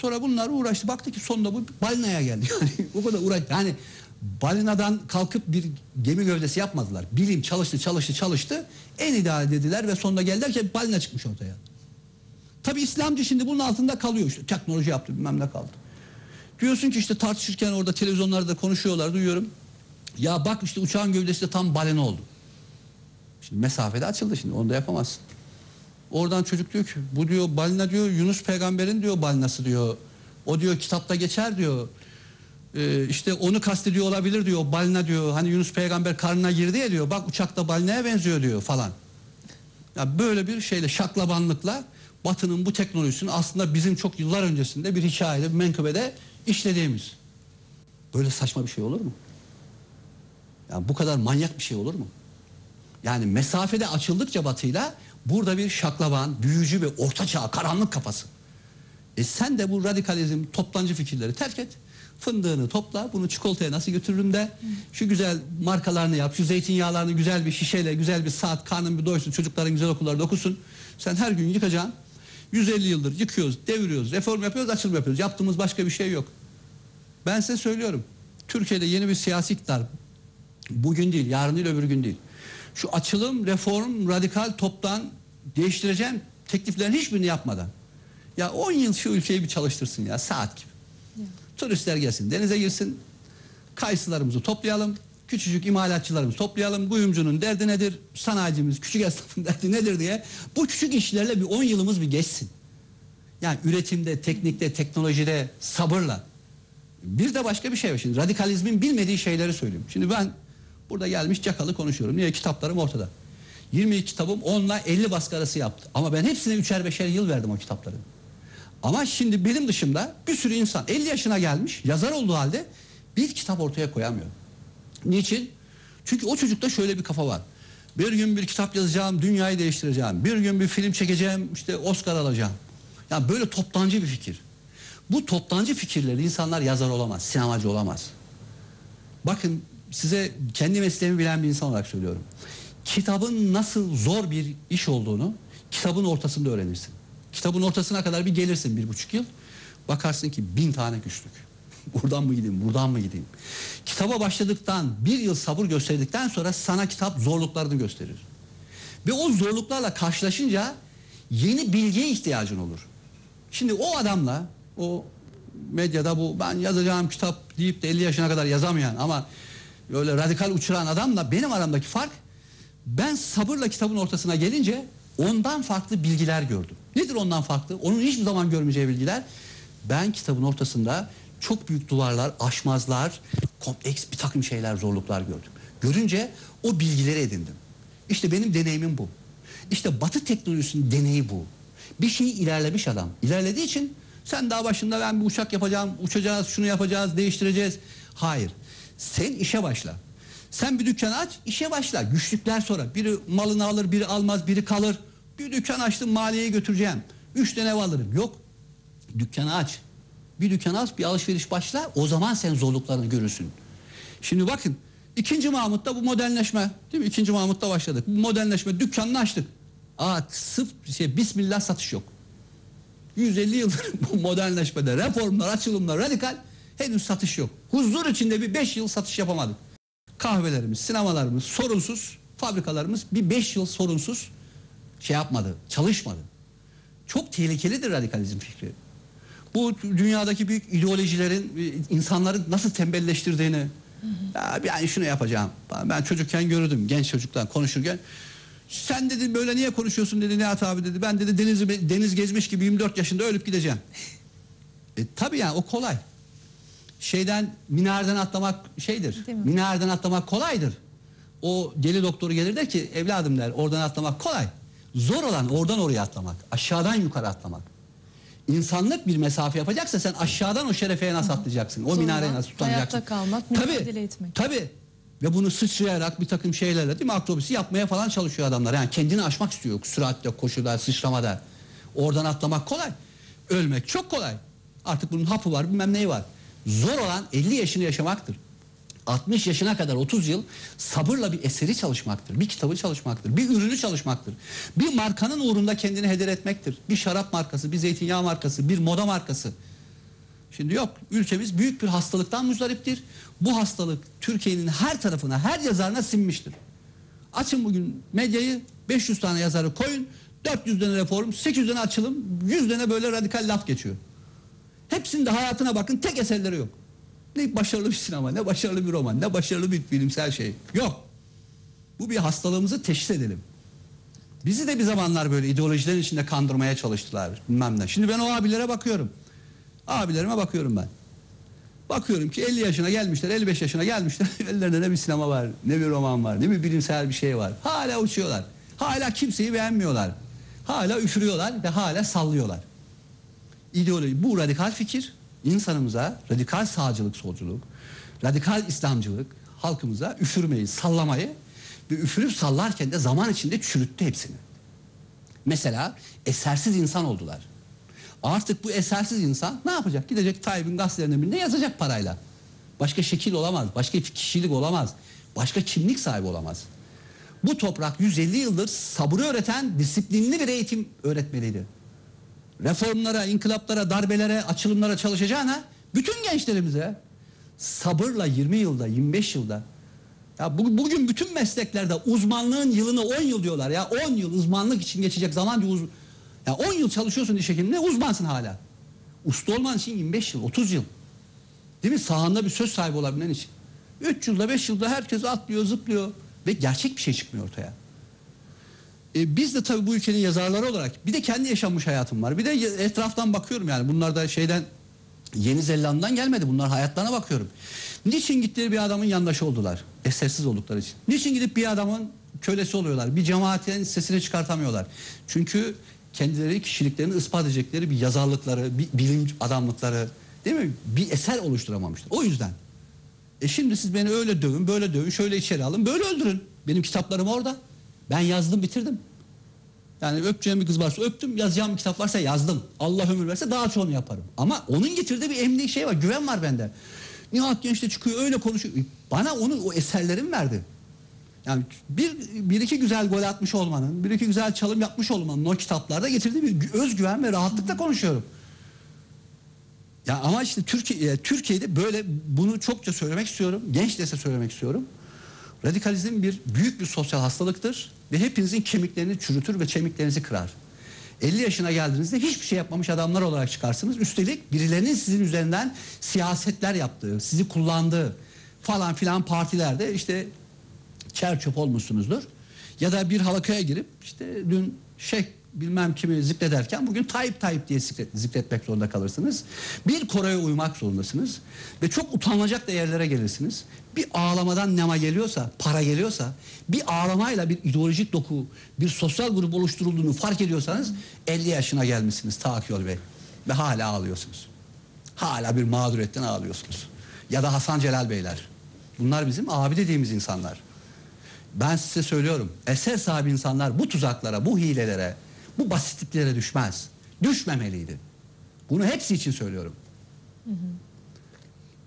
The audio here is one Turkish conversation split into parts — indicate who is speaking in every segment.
Speaker 1: Sonra bunlar uğraştı. Baktı ki sonunda bu balinaya geldi. Yani o kadar uğraş. Yani balinadan kalkıp bir gemi gövdesi yapmadılar. Bilim çalıştı, çalıştı, çalıştı. En ideal dediler ve sonunda geldiler ki balina çıkmış ortaya. Tabi İslamcı şimdi bunun altında kalıyor işte. Teknoloji yaptı bilmem ne kaldı. Diyorsun ki işte tartışırken orada televizyonlarda konuşuyorlar duyuyorum. Ya bak işte uçağın gövdesi de tam balina oldu. Şimdi mesafede açıldı şimdi onu da yapamazsın. Oradan çocuk diyor ki bu diyor balina diyor Yunus peygamberin diyor balinası diyor. O diyor kitapta geçer diyor. Ee, işte onu kastediyor olabilir diyor balina diyor. Hani Yunus peygamber karnına girdi ya diyor. Bak uçakta balinaya benziyor diyor falan. Ya böyle bir şeyle şaklabanlıkla Batı'nın bu teknolojisini aslında bizim çok yıllar öncesinde bir hikayede, bir menkıbede işlediğimiz. Böyle saçma bir şey olur mu? Yani bu kadar manyak bir şey olur mu? Yani mesafede açıldıkça batıyla burada bir şaklaban, büyücü ve ortaçağ karanlık kafası. E sen de bu radikalizm, toplancı fikirleri terk et. Fındığını topla, bunu çikolataya nasıl götürürüm de şu güzel markalarını yap, şu zeytinyağlarını güzel bir şişeyle, güzel bir saat, karnın bir doysun, çocukların güzel okullarda okusun. Sen her gün yıkacaksın. 150 yıldır yıkıyoruz, deviriyoruz, reform yapıyoruz, açılım yapıyoruz. Yaptığımız başka bir şey yok. Ben size söylüyorum. Türkiye'de yeni bir siyasi iktidar bugün değil, yarın değil, öbür gün değil. Şu açılım, reform, radikal toptan değiştireceğim tekliflerin hiçbirini yapmadan. Ya 10 yıl şu ülkeyi bir çalıştırsın ya saat gibi. Turistler gelsin, denize girsin. Kayısılarımızı toplayalım. Küçücük imalatçılarımızı toplayalım. Kuyumcunun derdi nedir? Sanayicimiz, küçük esnafın derdi nedir diye. Bu küçük işlerle bir 10 yılımız bir geçsin. Yani üretimde, teknikte, teknolojide sabırla. Bir de başka bir şey var şimdi. Radikalizmin bilmediği şeyleri söyleyeyim. Şimdi ben burada gelmiş cakalı konuşuyorum. Niye? Kitaplarım ortada. 22 kitabım 10 ile 50 baskı arası yaptı. Ama ben hepsine üçer beşer yıl verdim o kitapların. Ama şimdi benim dışımda bir sürü insan 50 yaşına gelmiş yazar olduğu halde bir kitap ortaya koyamıyor. Niçin? Çünkü o çocukta şöyle bir kafa var. Bir gün bir kitap yazacağım, dünyayı değiştireceğim. Bir gün bir film çekeceğim, işte Oscar alacağım. Yani böyle toptancı bir fikir. Bu toptancı fikirleri insanlar yazar olamaz, sinemacı olamaz. Bakın size kendi mesleğimi bilen bir insan olarak söylüyorum. Kitabın nasıl zor bir iş olduğunu kitabın ortasında öğrenirsin. Kitabın ortasına kadar bir gelirsin bir buçuk yıl. Bakarsın ki bin tane güçlük. Buradan mı gideyim, buradan mı gideyim? Kitaba başladıktan bir yıl sabır gösterdikten sonra sana kitap zorluklarını gösterir. Ve o zorluklarla karşılaşınca yeni bilgiye ihtiyacın olur. Şimdi o adamla o medyada bu ben yazacağım kitap deyip de 50 yaşına kadar yazamayan ama böyle radikal uçuran adamla benim aramdaki fark ben sabırla kitabın ortasına gelince ondan farklı bilgiler gördüm. Nedir ondan farklı? Onun hiçbir zaman görmeyeceği bilgiler. Ben kitabın ortasında çok büyük duvarlar, aşmazlar, kompleks bir takım şeyler, zorluklar gördüm. Görünce o bilgileri edindim. İşte benim deneyimim bu. İşte batı teknolojisinin deneyi bu. Bir şey ilerlemiş adam. İlerlediği için sen daha başında ben bir uçak yapacağım, uçacağız, şunu yapacağız, değiştireceğiz. Hayır. Sen işe başla. Sen bir dükkan aç, işe başla. Güçlükler sonra. Biri malını alır, biri almaz, biri kalır. Bir dükkan açtım, maliyeye götüreceğim. Üç tane ev alırım. Yok. Dükkanı aç. Bir dükkan aç, bir alışveriş başla. O zaman sen zorluklarını görürsün. Şimdi bakın. ikinci Mahmut'ta bu modernleşme. Değil mi? İkinci Mahmut'ta başladık. Bu modernleşme dükkanını açtık. Aa, sıfır şey, bismillah satış yok. 150 yıldır bu modernleşmede reformlar, açılımlar, radikal henüz satış yok. Huzur içinde bir 5 yıl satış yapamadık. Kahvelerimiz, sinemalarımız sorunsuz, fabrikalarımız bir 5 yıl sorunsuz şey yapmadı, çalışmadı. Çok tehlikelidir radikalizm fikri. Bu dünyadaki büyük ideolojilerin insanları nasıl tembelleştirdiğini ya yani şunu yapacağım. Ben çocukken gördüm genç çocuklar konuşurken sen dedi böyle niye konuşuyorsun dedi Nihat abi dedi. Ben dedi deniz, deniz gezmiş gibi 24 yaşında ölüp gideceğim. E, tabii yani o kolay. Şeyden minareden atlamak şeydir. Minareden atlamak kolaydır. O deli doktoru gelir der ki evladım der oradan atlamak kolay. Zor olan oradan oraya atlamak. Aşağıdan yukarı atlamak. İnsanlık bir mesafe yapacaksa sen aşağıdan o şerefeye nasıl atlayacaksın? O
Speaker 2: Zorla
Speaker 1: minareye nasıl tutanacaksın?
Speaker 2: hayatta kalmak, mücadele etmek.
Speaker 1: Tabii. Ve bunu sıçrayarak bir takım şeylerle değil mi akrobisi yapmaya falan çalışıyor adamlar. Yani kendini aşmak istiyor süratle, koşuda, sıçramada. Oradan atlamak kolay. Ölmek çok kolay. Artık bunun hapı var bilmem neyi var. Zor olan 50 yaşını yaşamaktır. 60 yaşına kadar 30 yıl sabırla bir eseri çalışmaktır. Bir kitabı çalışmaktır. Bir ürünü çalışmaktır. Bir markanın uğrunda kendini heder etmektir. Bir şarap markası, bir zeytinyağı markası, bir moda markası. Şimdi yok ülkemiz büyük bir hastalıktan muzdariptir. Bu hastalık Türkiye'nin her tarafına her yazarına sinmiştir. Açın bugün medyayı 500 tane yazarı koyun 400 tane reform 800 tane açılım 100 tane böyle radikal laf geçiyor. Hepsinin de hayatına bakın tek eserleri yok. Ne başarılı bir sinema ne başarılı bir roman ne başarılı bir bilimsel şey yok. Bu bir hastalığımızı teşhis edelim. Bizi de bir zamanlar böyle ideolojilerin içinde kandırmaya çalıştılar bilmem ne. Şimdi ben o abilere bakıyorum. Abilerime bakıyorum ben. Bakıyorum ki 50 yaşına gelmişler, 55 yaşına gelmişler. Ellerinde ne bir sinema var, ne bir roman var, ne bir bilimsel bir şey var. Hala uçuyorlar. Hala kimseyi beğenmiyorlar. Hala üfürüyorlar ve hala sallıyorlar. İdeoloji, bu radikal fikir insanımıza radikal sağcılık, solculuk, radikal İslamcılık halkımıza üfürmeyi, sallamayı ve üfürüp sallarken de zaman içinde çürüttü hepsini. Mesela esersiz insan oldular. Artık bu esersiz insan ne yapacak? Gidecek Tayyip'in gazetelerinin birine yazacak parayla. Başka şekil olamaz, başka kişilik olamaz, başka kimlik sahibi olamaz. Bu toprak 150 yıldır sabrı öğreten disiplinli bir eğitim öğretmeliydi. Reformlara, inkılaplara, darbelere, açılımlara çalışacağına bütün gençlerimize sabırla 20 yılda, 25 yılda ya bu- bugün bütün mesleklerde uzmanlığın yılını 10 yıl diyorlar ya 10 yıl uzmanlık için geçecek zaman diyor. Ya 10 yıl çalışıyorsun diş hekimliğinde uzmansın hala. Usta olman için 25 yıl, 30 yıl. Değil mi? Sahanda bir söz sahibi olabilmen için. 3 yılda 5 yılda herkes atlıyor, zıplıyor ve gerçek bir şey çıkmıyor ortaya. E, biz de tabii bu ülkenin yazarları olarak bir de kendi yaşanmış hayatım var. Bir de etraftan bakıyorum yani bunlar da şeyden Yeni Zelanda'dan gelmedi. Bunlar hayatlarına bakıyorum. Niçin gittiği bir adamın yandaşı oldular? Esersiz oldukları için. Niçin gidip bir adamın kölesi oluyorlar? Bir cemaatin sesini çıkartamıyorlar. Çünkü kendileri kişiliklerini ispat edecekleri bir yazarlıkları, bir bilim adamlıkları değil mi? Bir eser oluşturamamışlar. O yüzden. E şimdi siz beni öyle dövün, böyle dövün, şöyle içeri alın, böyle öldürün. Benim kitaplarım orada. Ben yazdım, bitirdim. Yani öpeceğim bir kız varsa öptüm, yazacağım bir kitap varsa yazdım. Allah ömür verse daha çoğunu yaparım. Ama onun getirdiği bir emni şey var, güven var bende. Nihat Genç de çıkıyor öyle konuşuyor. Bana onu o eserlerim verdi. Yani bir, bir iki güzel gol atmış olmanın, bir iki güzel çalım yapmış olmanın o kitaplarda getirdiği bir özgüven ve rahatlıkla konuşuyorum. Ya ama işte Türkiye, e, Türkiye'de böyle bunu çokça söylemek istiyorum. Genç dese söylemek istiyorum. Radikalizm bir büyük bir sosyal hastalıktır ve hepinizin kemiklerini çürütür ve kemiklerinizi kırar. 50 yaşına geldiğinizde hiçbir şey yapmamış adamlar olarak çıkarsınız. Üstelik birilerinin sizin üzerinden siyasetler yaptığı, sizi kullandığı falan filan partilerde işte çer çöp olmuşsunuzdur. Ya da bir halakaya girip işte dün şeyh bilmem kimi zikrederken bugün Tayyip Tayyip diye zikret, zikretmek zorunda kalırsınız. Bir Kore'ye uymak zorundasınız. Ve çok utanılacak değerlere gelirsiniz. Bir ağlamadan nema geliyorsa, para geliyorsa, bir ağlamayla bir ideolojik doku, bir sosyal grup oluşturulduğunu fark ediyorsanız 50 yaşına gelmişsiniz Takyol Bey. Ve hala ağlıyorsunuz. Hala bir mağduriyetten ağlıyorsunuz. Ya da Hasan Celal Beyler. Bunlar bizim abi dediğimiz insanlar. Ben size söylüyorum. Eser sahibi insanlar bu tuzaklara, bu hilelere, bu basitliklere düşmez. Düşmemeliydi. Bunu hepsi için söylüyorum.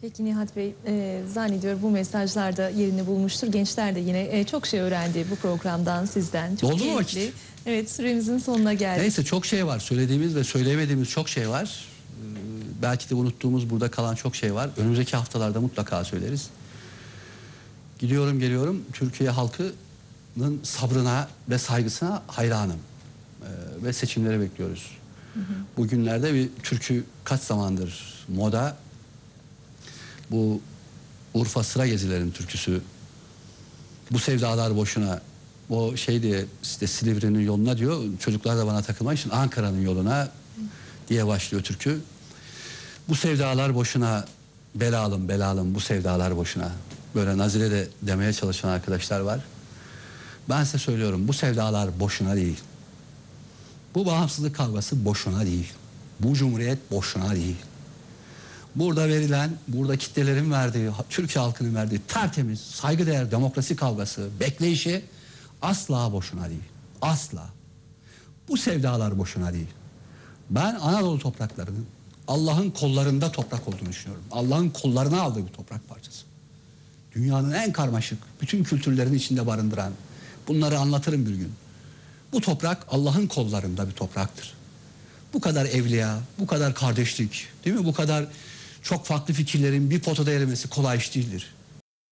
Speaker 2: Peki Nihat Bey, e, zannediyorum bu mesajlar da yerini bulmuştur. Gençler de yine e, çok şey öğrendi bu programdan sizden. Çok
Speaker 1: Oldu mu vakit?
Speaker 2: Evet süremizin sonuna geldik.
Speaker 1: Neyse çok şey var. Söylediğimiz ve söyleyemediğimiz çok şey var. Ee, belki de unuttuğumuz burada kalan çok şey var. Önümüzdeki haftalarda mutlaka söyleriz. Gidiyorum geliyorum. Türkiye halkının sabrına ve saygısına hayranım. Ve seçimleri bekliyoruz. Bugünlerde bir türkü kaç zamandır moda. Bu Urfa sıra gezilerin türküsü. Bu sevdalar boşuna. O şey diye işte Silivri'nin yoluna diyor. Çocuklar da bana takılmak için Ankara'nın yoluna diye başlıyor türkü. Bu sevdalar boşuna belalım belalım bu sevdalar boşuna. Böyle nazire de demeye çalışan arkadaşlar var. Ben size söylüyorum bu sevdalar boşuna değil. Bu bağımsızlık kavgası boşuna değil. Bu cumhuriyet boşuna değil. Burada verilen, burada kitlelerin verdiği, Türkiye halkının verdiği tertemiz, saygıdeğer demokrasi kavgası, bekleyişi asla boşuna değil. Asla. Bu sevdalar boşuna değil. Ben Anadolu topraklarının Allah'ın kollarında toprak olduğunu düşünüyorum. Allah'ın kollarına aldığı bir toprak parçası. Dünyanın en karmaşık, bütün kültürlerin içinde barındıran. Bunları anlatırım bir gün. Bu toprak Allah'ın kollarında bir topraktır. Bu kadar evliya, bu kadar kardeşlik, değil mi? Bu kadar çok farklı fikirlerin bir potada erimesi kolay iş değildir.